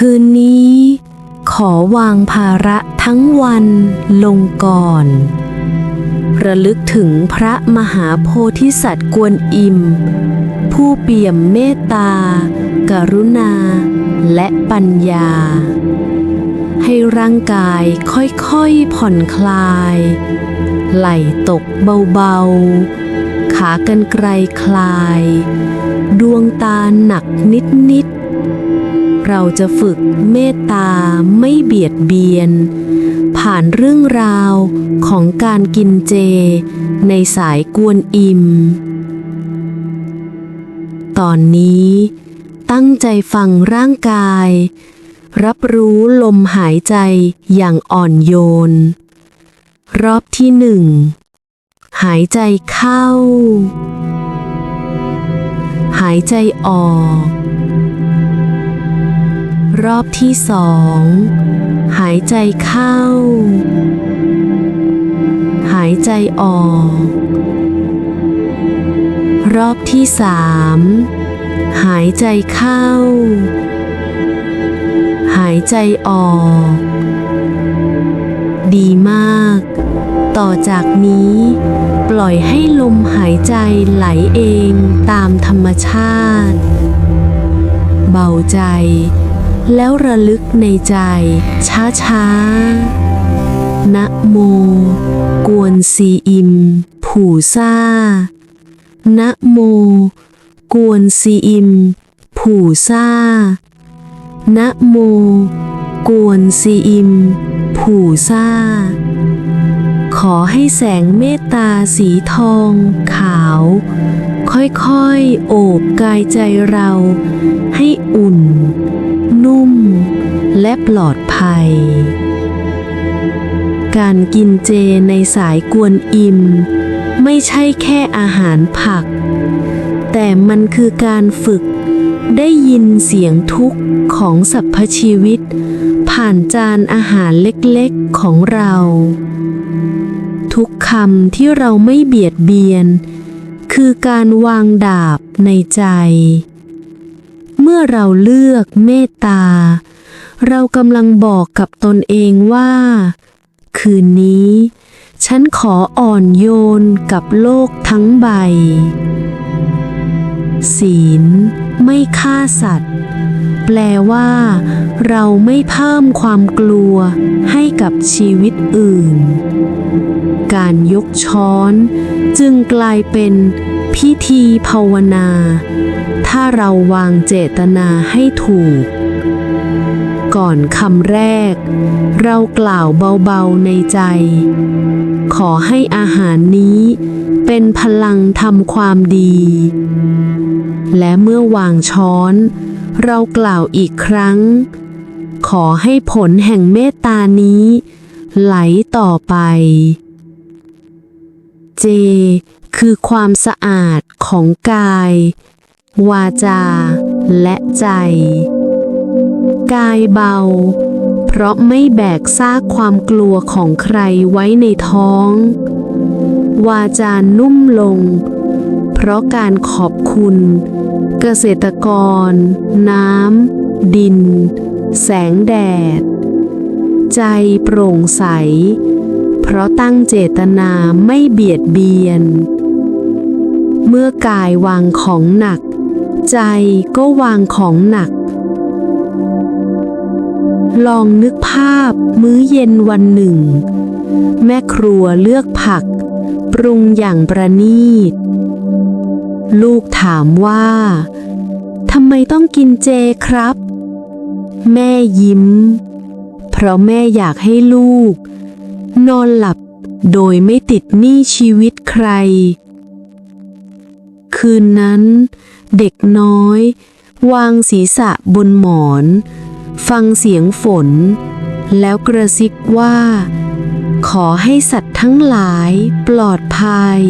คืนนี้ ขอวางภาระทั้งวันลงก่อน ระลึกถึงพระมหาโพธิสัตว์กวนอิม ผู้เปี่ยมเมตตา กรุณา และปัญญา ให้ร่างกายค่อยๆผ่อนคลาย ไหล่ตกเบาๆ ขากรรไกรคลาย ดวงตาหนักนิดๆ เราจะฝึกเมตตาไม่เบียดเบียน ผ่านเรื่องราวของการกินเจ ในสายกวนอิม ตอนนี้ตั้งใจฟังร่างกาย รับรู้ลมหายใจอย่างอ่อนโยน รอบที่หนึ่ง หายใจเข้า หายใจออก รอบที่สอง หายใจเข้า หายใจออก รอบที่สามหายใจเข้า หายใจออก ดีมาก ต่อจากนี้ ปล่อยให้ลมหายใจไหลเองตามธรรมชาติ เบาใจ แล้วระลึกในใจ ช้าๆนะโม กวนซีอิม ผูซ่านะโม กวนซีอิม ผูซ่านะโม กวนซีอิม ผูซ่า ขอให้แสงเมตตาสีทองขาว ค่อยๆ โอบกายใจเราให้อุ่น นุ่ม และปลอดภัย การกินเจในสายกวนอิม ไม่ใช่แค่อาหารผัก แต่มันคือการฝึกได้ยินเสียงทุกข์ของสรรพชีวิต ผ่านจานอาหารเล็กๆของเรา ทุกคำที่เราไม่เบียดเบียน คือการวางดาบในใจ เมื่อเราเลือกเมตตา เรากำลังบอกกับตนเองว่า คืนนี้ ฉันขออ่อนโยนกับโลกทั้งใบ ศีล ไม่ฆ่าสัตว์ แปลว่า เราไม่เพิ่มความกลัวให้กับชีวิตอื่น การยกช้อนจึงกลายเป็น พิธีภาวนา ถ้าเราวางเจตนาให้ถูก ก่อนคำแรก เรากล่าวเบาๆในใจ ขอให้อาหารนี้เป็นพลังทำความดี และเมื่อวางช้อน เรากล่าวอีกครั้ง ขอให้ผลแห่งเมตตานี้ ไหลต่อไป เจ คือความสะอาดของกาย วาจา และใจ กายเบา เพราะไม่แบกซากความกลัวของใครไว้ในท้อง วาจานุ่มลง เพราะการขอบคุณ เกษตรกร น้ำ ดิน แสงแดด ใจโปร่งใส เพราะตั้งเจตนาไม่เบียดเบียน เมื่อกายวางของหนัก ใจก็วางของหนัก ลองนึกภาพมื้อเย็นวันหนึ่ง แม่ครัวเลือกผัก ปรุงอย่างประณีต ลูกถามว่าทำไมต้องกินเจครับ แม่ยิ้ม เพราะแม่อยากให้ลูก นอนหลับโดยไม่ติดหนี้ชีวิตใคร คืนนั้น เด็กน้อย วางศีรษะบนหมอน ฟังเสียงฝน แล้วกระซิบว่า ขอให้สัตว์ทั้งหลายปลอดภัย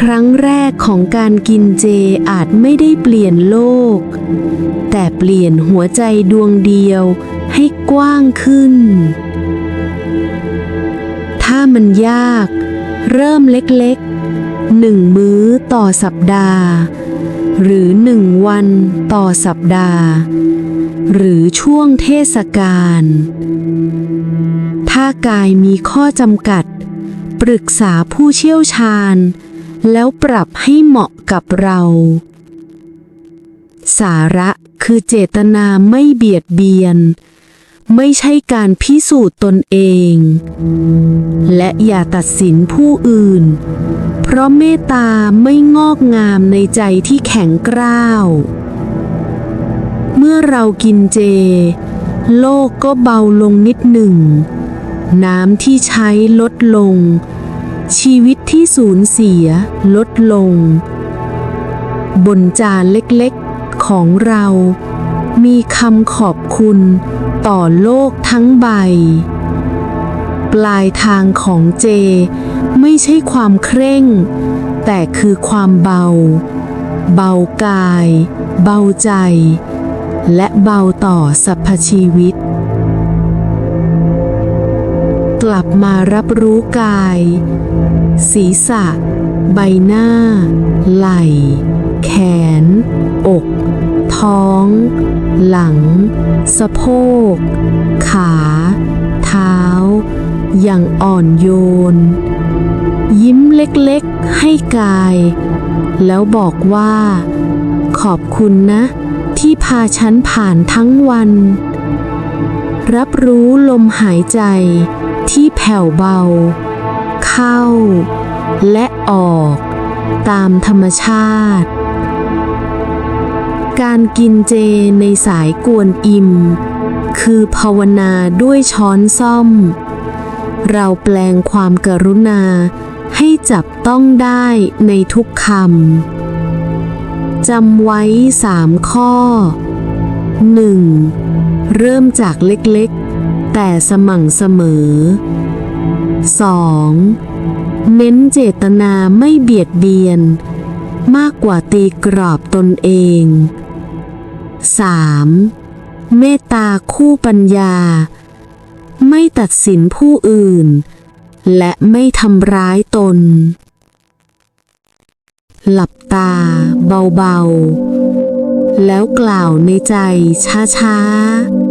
ครั้งแรกของการกินเจอาจไม่ได้เปลี่ยนโลก แต่เปลี่ยนหัวใจดวงเดียวให้กว้างขึ้น ถ้ามันยาก เริ่มเล็กๆ หนึ่งมื้อต่อสัปดาห์ หรือหนึ่งวันต่อสัปดาห์ หรือช่วงเทศกาล ถ้ากายมีข้อจำกัด ปรึกษาผู้เชี่ยวชาญ แล้วปรับให้เหมาะกับเรา สาระคือเจตนาไม่เบียดเบียนไม่ใช่การพิสูจน์ตนเอง และอย่าตัดสินผู้อื่น ราะเมตตาไม่งอกงามในใจที่แข็งกร้าว เมื่อเรากินเจ โลกก็เบาลงนิดหนึ่ง น้ำที่ใช้ลดลง ชีวิตที่สูญเสียลดลง บนจานเล็กๆของเรา มีคำขอบคุณต่อโลกทั้งใบ ปลายทางของเจ ไม่ใช่ความเคร่ง แต่คือความเบา เบากาย เบาใจ และเบาต่อสรรพชีวิต กลับมารับรู้กาย ศีรษะ ใบหน้า ไหล่ แขน อก ท้อง หลัง สะโพก ขา เท้า อย่างอ่อนโยน ยิ้มเล็กๆให้กาย แล้วบอกว่า ขอบคุณนะ ที่พาฉันผ่านทั้งวัน รับรู้ลมหายใจที่แผ่วเบา เข้า และออกตามธรรมชาติ การกินเจในสายกวนอิมคือภาวนาด้วยช้อนซ่อม เราแปลงความกรุณา ให้จับต้องได้ในทุกคำจำไว้สามข้อ 1. เริ่มจากเล็กๆ แต่สม่ำเสมอ 2. เน้นเจตนาไม่เบียดเบียน มากกว่าตีกรอบตนเอง 3. เมตตาคู่ปัญญา ไม่ตัดสินผู้อื่น และไม่ทำร้ายตน หลับตาเบาๆ แล้วกล่าวในใจช้า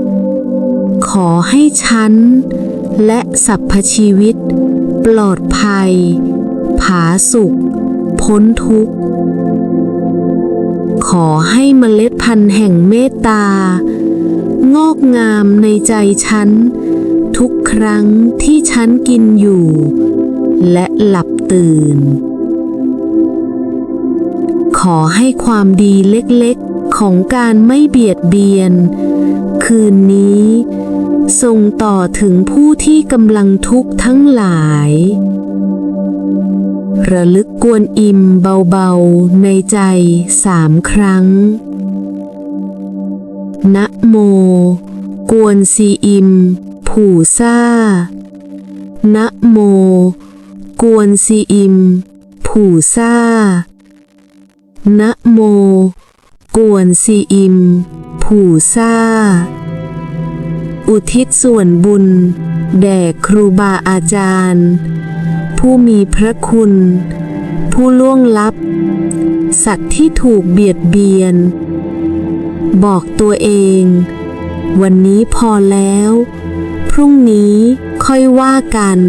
ๆ ขอให้ฉัน และสรรพชีวิต ปลอดภัย ผาสุข พ้นทุกข์ ขอให้เมล็ดพันธุ์แห่งเมตตางอกงามในใจฉัน ทุกครั้งที่ฉันกินอยู่ และหลับตื่น ขอให้ความดีเล็กๆของการไม่เบียดเบียน คืนนี้ส่งต่อถึงผู้ที่กำลังทุกข์ทั้งหลาย ระลึกกวนอิมเบาๆในใจสามครั้ง นะโม กวนซีอิม ผู่ซ่า นะโม กวนซีอิม ผู่ซ่า นะโม กวนซีอิม ผู่ซ่า อุทิศส่วนบุญ แด่ครูบาอาจารย์ ผู้มีพระคุณ ผู้ล่วงลับ สัตว์ที่ถูกเบียดเบียน บอกตัวเอง วันนี้พอแล้ว พรุ่งนี้ค่อยว่ากัน